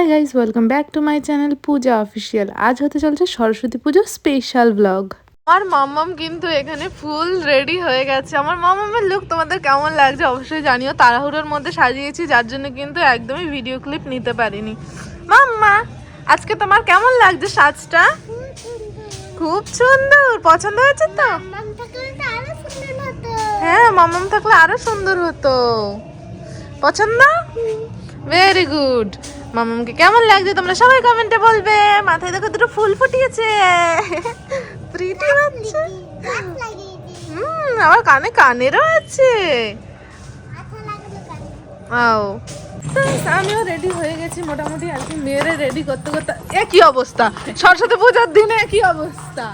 Hi guys welcome back to my channel Puja official আজ হতে চলছে সরস্বতী পুজো স্পেশাল ব্লগ আমার মাম্মাম কিন্তু এখানে ফুল রেডি হয়ে গেছে। আমার মাম্মামের লুক তোমাদের কেমন লাগছে অবশ্যই জানিও। তাড়াহুড়োর মধ্যে সাজিয়েছি যার জন্য কিন্তু একদমই ভিডিও ক্লিপ নিতে পারিনি। মাম্মা আজকে তোমার কেমন লাগছে সাজটা? খুব সুন্দর। পছন্দ হয়েছে তো? হ্যাঁ মামাম থাকলে আরও সুন্দর হতো। পছন্দ? ভেরি গুড মামামকে কেমন লাগছে? তোমরা সবাই কমেন্টে বলবে। মাথায় দেখো দুটো ফুল ফুটিয়েছে। প্রিটি বাচ্চা। হুম, আমার কানে কানেরও আছে। আও আমিও রেডি হয়ে গেছি মোটামুটি, আর কি মেয়েরে রেডি করতে করতে। একই অবস্থা? সরস্বতী পূজার দিনে একই অবস্থা?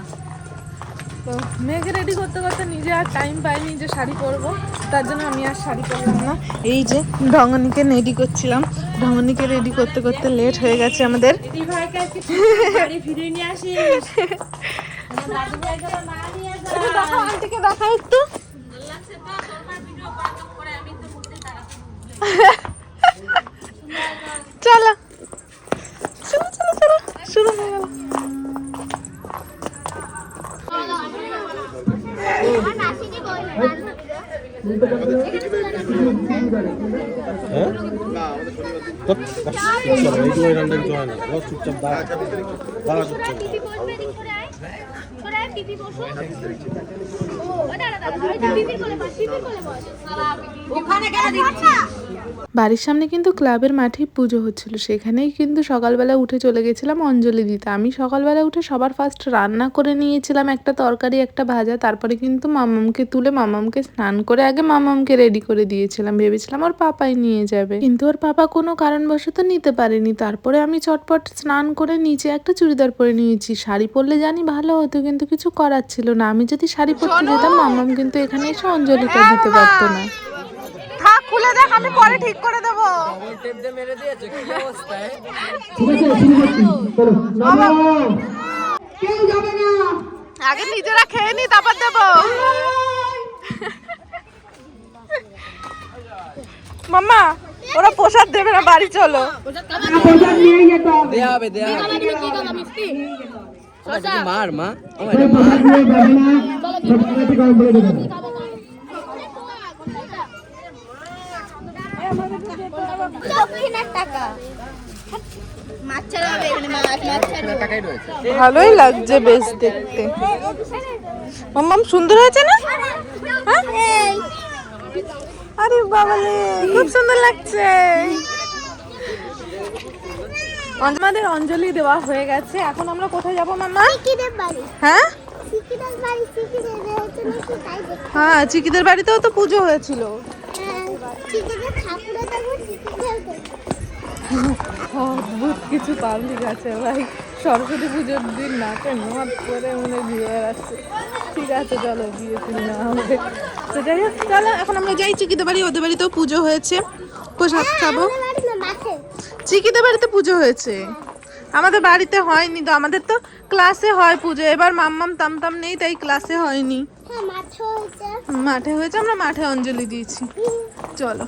তো মেয়েকে রেডি করতে করতে নিজে আর টাইম পাইনি যে শাড়ি পরবো। তার জন্য আমি আর শাড়ি পরলাম না। এই যে ঢঙ্গনিকে রেডি করছিলাম। ঢঙ্গনিকে রেডি করতে করতে লেট হয়ে গেছে আমাদের। একটু দেখাও একটু। চলো। চলো চলো চলো। শুরু হয়ে গেল। হয়? চুপচাপ দাঁড়া দাঁড়া চুপচাপ পিপি পিপি বসো। ওখানে কেন দিচ্ছিস? বাড়ির সামনে কিন্তু ক্লাবের মাঠে পুজো হচ্ছিল। সেখানেই কিন্তু সকালবেলা উঠে চলে গেছিলাম অঞ্জলি দিতে। আমি সকালবেলা উঠে সবার ফার্স্ট রান্না করে নিয়েছিলাম একটা তরকারি একটা ভাজা। তারপরে কিন্তু মামামকে তুলে মামামকে স্নান করে আগে মামামকে রেডি করে দিয়েছিলাম। ভেবেছিলাম ওর পাপাই নিয়ে যাবে। কিন্তু ওর পাপা কোনো কারণবশত নিতে পারেনি। তারপরে আমি চটপট স্নান করে নিচে একটা চুড়িদার পরে নিয়েছি। শাড়ি পরলে জানি ভালো হতো কিন্তু কিছু করার ছিল না। আমি যদি শাড়ি পরতে যেতাম মামাম কিন্তু এখানে এসে অঞ্জলিটা দিতে পারতো না। থাক খুলে দেখ আমি পরে ঠিক করে দেবো। আগে নিজেরা খেয়ে নি তারপর দেবো। মাম্মা ওরা প্রসাদ দেবে না বাড়ি চলো। হবে দেয়া হবে। মার মা। ভালোই লাগছে বেশ দেখতে। মাম সুন্দর হয়েছে না? হ্যাঁ? আরে বাবালে খুব সুন্দর লাগছে। আমাদের অঞ্জলি দেওয়া হয়ে গেছে। এখন আমরা কোথায় যাব বাড়ি। হ্যাঁ? নাকি হ্যাঁ চিকিদের বাড়িতেও তো পুজো হয়েছিল। অদ্ভুত কিছু পাবলিক আছে ভাই। সরস্বতী পুজোর দিন নাচে মত করে মনে ঘুরে বেড়াচ্ছে। ঠিক আছে চলো বিয়ে ফিরে না হবে তো যাই হোক চলো এখন আমরা যাই চিকিদের বাড়ি ওদের বাড়িতেও পুজো হয়েছে। প্রসাদ খাব। না মাঠে চিকিদের বাড়িতে পুজো হয়েছে। আমাদের বাড়িতে হয়নি তো আমাদের তো ক্লাসে হয় পুজো। এবার মাম্মাম তামতাম নেই তাই ক্লাসে হয়নি। হ্যাঁ মাঠে হয়েছে। আমরা মাঠে অঞ্জলি দিয়েছি। চলো।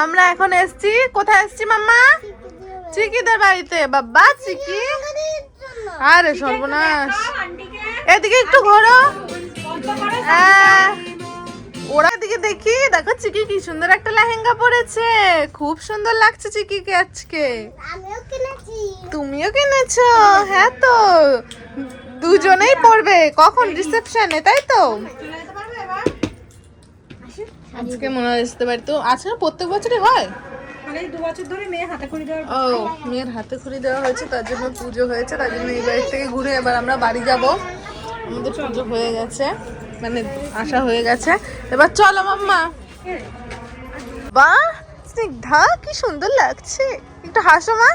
আমরা এখন এসছি। কোথায় এসছি মাম্মা? চিকিদের বাড়িতে। বাবা চিকি। আরে সর্বনাশ। এদিকে একটু ঘোরো। আহ, দিকে দেখি। দেখো চিকি কি সুন্দর একটা লেহেঙ্গা পরেছে। খুব সুন্দর লাগছে চিকিকে আজকে। তুমিও কিনেছো? হ্যাঁ তো। দুজনেই পড়বে কখন? রিসেপশনে তাই তো? আজকে মনে হয় আসতে পারি। তো আজকে প্রত্যেক বছরই হয়? ও মেয়ের হাতে খড়ি দেওয়া হয়েছে তার জন্য পুজো হয়েছে তার জন্য এই বাড়ি থেকে ঘুরে এবার আমরা বাড়ি যাব। আমাদের পুজো হয়ে গেছে। মানে আসা হয়ে গেছে এবার চলো মাম্মা বাহ স্নিগ্ধা কি সুন্দর লাগছে একটু হাসো মা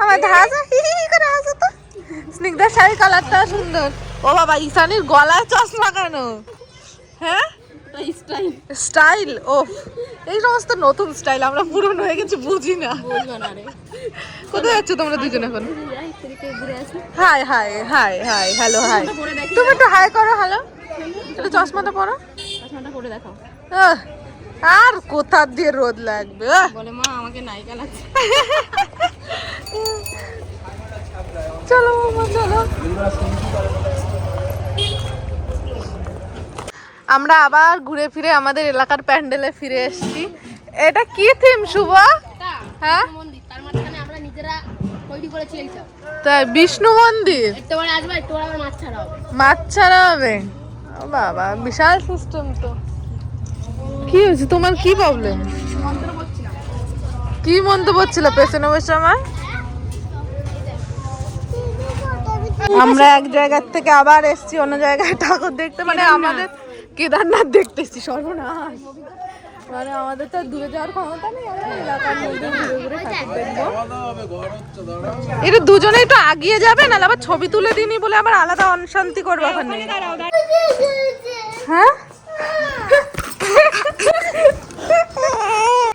আমার হাসো হি হি হি করে হাসো তো স্নিগ্ধার শাড়ির কালারটা সুন্দর ও বাবা ঈশানির গলায় চশমা কেন হ্যাঁ স্টাইল ও এই সমস্ত নতুন স্টাইল আমরা পুরনো হয়ে গেছি বুঝি না কোথায় যাচ্ছ তোমরা দুজন এখন hi hi hi hi hello hi তুমি একটু হাই করো হ্যালো তাহলে চশমাটা পরো। চশমাটা পরে দেখো আর কোথা দিয়ে রোদ লাগবে? বলে মা আমাকে নাইকা লাগছে। চলো মামা চলো। আমরা আবার ঘুরে ফিরে আমাদের এলাকার প্যান্ডেলে ফিরে এসেছি। এটা কি থিম শুভ? হ্যাঁ? তাই বিষ্ণু মন্দির? মাছ ছাড়া হবে? বাবা বিশাল সিস্টেম তো। কি হয়েছে? তোমার কি প্রবলেম কি মন্তব্য ছিল পেছনে বসে আমার? আমরা এক জায়গার থেকে আবার এসছি অন্য জায়গায় ঠাকুর দেখতে। মানে আমাদের কেদারনাথ দেখতেছি সর্বনাশ। মানে আমাদের তো দূরে যাওয়ার ক্ষমতা নেই আমরা এলাকার মধ্যে ঘুরে ঘুরে ঠাকুর দেখব। এটা দুজনে একটু আগিয়ে যাবে না আবার ছবি তুলে দিনি বলে আবার আলাদা অশান্তি করব ওখানে। হ্যাঁ?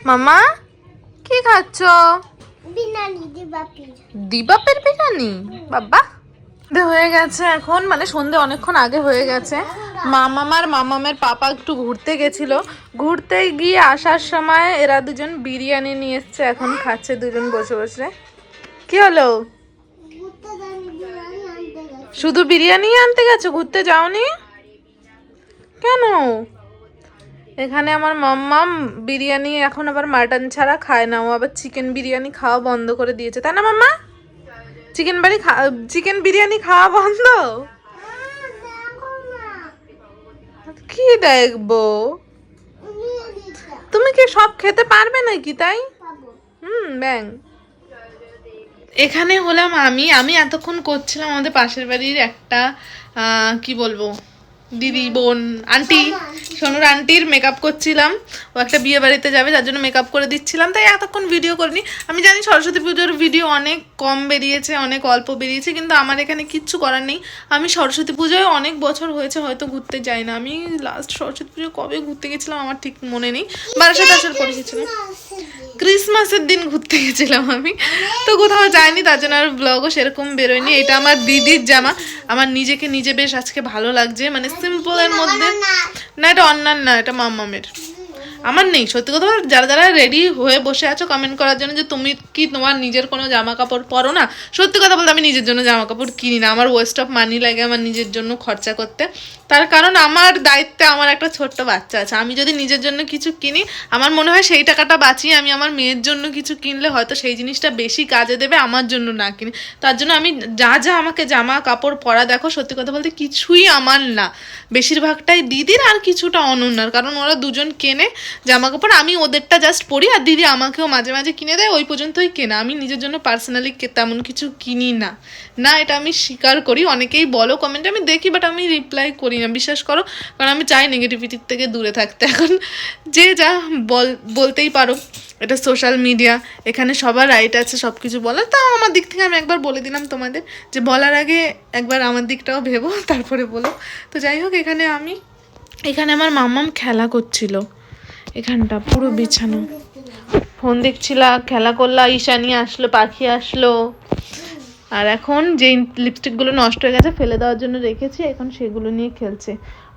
মামা কি খাচ্ছ? দিবাপের বিরিয়ানি? বাবা হয়ে গেছে এখন মানে সন্ধে অনেকক্ষণ আগে হয়ে গেছে। মামামার মামামের পাপা একটু ঘুরতে গেছিল। ঘুরতে গিয়ে আসার সময় এরা দুজন বিরিয়ানি নিয়ে এসছে, এখন খাচ্ছে দুজন বসে বসে। কি হলো? শুধু বিরিয়ানি আনতে গেছো? ঘুরতে যাওনি? কেন? এখানে আমার মাম্মাম বিরিয়ানি এখন আবার মাটন ছাড়া খায় না, ও আবার চিকেন বিরিয়ানি খাওয়া বন্ধ করে দিয়েছে। তাই না মাম্মা? চিকেন বাড়ি চিকেন বিরিয়ানি খাওয়া বন্ধ? কি দেখব? তুমি কি সব খেতে পারবে নাকি তাই? হুম ব্যাং। এখানে হলাম আমি। আমি এতক্ষণ করছিলাম আমাদের পাশের বাড়ির একটা আহ, কি বলব? দিদি বোন আন্টি। সোনুর আন্টির মেকআপ করছিলাম। ও একটা বিয়ে বাড়িতে যাবে যার জন্য মেকআপ করে দিচ্ছিলাম। তাই এতক্ষণ ভিডিও করিনি। আমি জানি সরস্বতী পুজোর ভিডিও অনেক কম বেরিয়েছে অনেক অল্প বেরিয়েছে কিন্তু আমার এখানে কিচ্ছু করার নেই। আমি সরস্বতী পুজোয় অনেক বছর হয়েছে হয়তো ঘুরতে যাই না। আমি লাস্ট সরস্বতী পুজো কবে ঘুরতে গেছিলাম আমার ঠিক মনে নেই। বারাসাত আসার পরে গেছিলাম। ক্রিসমাসের দিন ঘুরতে গেছিলাম আমি। তো কোথাও যাইনি, তার জন্য আর ব্লগও সেরকম বেরোয়নি। এটা আমার দিদির জামা। আমার নিজেকে নিজে বেশ আজকে ভালো লাগছে। মানে সিম্পলের মধ্যে না, এটা অন্যান্য না, এটা মাম্মামের আমার নেই, সত্যি কথা যারা যারা রেডি হয়ে বসে আছো কমেন্ট করার জন্য যে তুমি কি তোমার নিজের কোনো জামা কাপড় পরো না, সত্যি কথা বলতে আমি নিজের জন্য জামা কাপড় কিনি না, আমার ওয়েস্ট অফ মানি লাগে আমার নিজের জন্য খরচা করতে। তার কারণ আমার দায়িত্বে আমার একটা ছোট্ট বাচ্চা আছে, আমি যদি নিজের জন্য কিছু কিনি, আমার মনে হয় সেই টাকাটা বাঁচিয়ে আমি আমার মেয়ের জন্য কিছু কিনলে হয়তো সেই জিনিসটা বেশি কাজে দেবে আমার জন্য না কিনি। তার জন্য আমি যা যা আমাকে জামা কাপড় পরা দেখো, সত্যি কথা বলতে কিছুই আমার না। বেশিরভাগটাই দিদির আর কিছুটা অনন্যার, কারণ ওরা দুজন কেনে জামা কাপড় আমি ওদেরটা জাস্ট পরি আর দিদি আমাকেও মাঝে মাঝে কিনে দেয়, ওই পর্যন্তই কেনা। আমি নিজের জন্য পার্সোনালি তেমন কিছু কিনি না। না, এটা আমি স্বীকার করি। অনেকেই বলো কমেন্টে আমি দেখি বাট আমি রিপ্লাই করি না। বিশ্বাস করো, কারণ আমি চাই নেগেটিভিটির থেকে দূরে থাকতে। এখন যে যা বল বলতেই পারো, এটা সোশ্যাল মিডিয়া এখানে সবার রাইট আছে সব কিছু বলার তাও আমার দিক থেকে আমি একবার বলে দিলাম তোমাদের যে, বলার আগে একবার আমার দিকটাও ভেবো, তারপরে বলো। তো যাই হোক, এখানে আমি এখানে আমার মাম্মাম খেলা করছিল। এখানটা পুরো বিছানো। ফোন দেখছিলা, খেলা করলা ঈশা নিয়ে আসলো, পাখি আসলো। আর এখন যে লিপস্টিকগুলো নষ্ট হয়ে গেছে, ফেলে দেওয়ার জন্য রেখেছি, এখন সেগুলো নিয়ে খেলছে।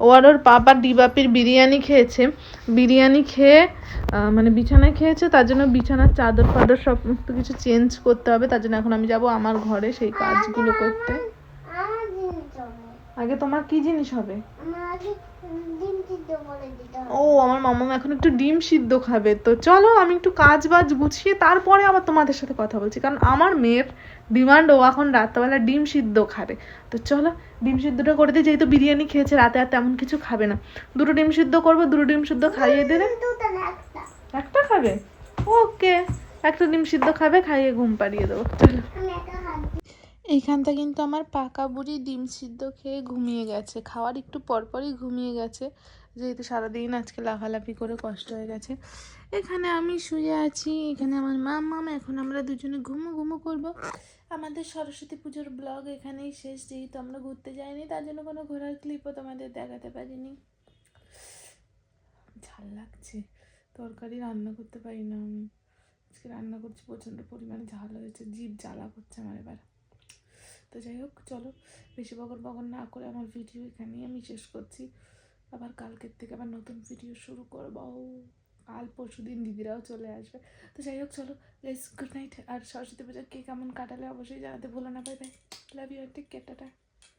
ও আর ওর পাপা ডিবাপির বিরিয়ানি খেয়েছে। বিরিয়ানি খেয়ে মানে বিছানায় খেয়েছে, তার জন্য বিছানার চাদর ফাদর সমস্ত কিছু চেঞ্জ করতে হবে, তার জন্য এখন আমি যাব আমার ঘরে সেই কাজগুলো করতে। আগে তোমার কি জিনিস হবে? ও আমার মামা এখন একটু ডিম সিদ্ধ খাবে। তো চলো আমি একটু কাজ বাজ গুছিয়ে তারপরে আবার তোমাদের সাথে কথা বলছি। কারণ আমার মেয়ের ডিমান্ড ও এখন রাত্রেবেলা ডিম সিদ্ধ খাবে। তো চলো ডিম সিদ্ধটা করে দিয়ে যেহেতু বিরিয়ানি খেয়েছে রাতে আর তেমন কিছু খাবে না। দুটো ডিম সিদ্ধ করব দুটো ডিম সিদ্ধ খাইয়ে দিলে। একটা। খাবে? ওকে একটা ডিম সিদ্ধ খাবে খাইয়ে ঘুম পাড়িয়ে দেবো। চলো। এইখানটা কিন্তু আমার পাকা বুড়ি ডিম সিদ্ধ খেয়ে ঘুমিয়ে গেছে। খাওয়ার একটু পরপরই ঘুমিয়ে গেছে। যেহেতু সারাদিন আজকে লাফালাফি করে কষ্ট হয়ে গেছে, এখানে আমি শুয়ে আছি, এখানে আমার মা মামা এখন আমরা দুজনে ঘুমো ঘুমো করব। আমাদের সরস্বতী পুজোর ব্লগ এখানেই শেষ, যেহেতু আমরা ঘুরতে যাইনি, তার জন্য কোনো ঘোরার ক্লিপও তোমাদের দেখাতে পারিনি। ঝাল লাগছে, তরকারি রান্না করতে পারি না আমি। আজকে রান্না করছি, প্রচণ্ড পরিমাণে ঝাল হয়েছে, জিভ জ্বালা করছে আমার এবার। তো যাই হোক, চলো, বেশি বকর বকর না করে আমার ভিডিও এখানেই আমি শেষ করছি। আবার কালকের থেকে আবার নতুন ভিডিও শুরু করব। কাল পরশু দিন দিদিরাও চলে আসবে। তো যাই হোক, চলো গুড নাইট আর সরস্বতী পূজা কে কেমন কাটালে অবশ্যই জানাতে ভুলো না। Bye bye love you take care tata.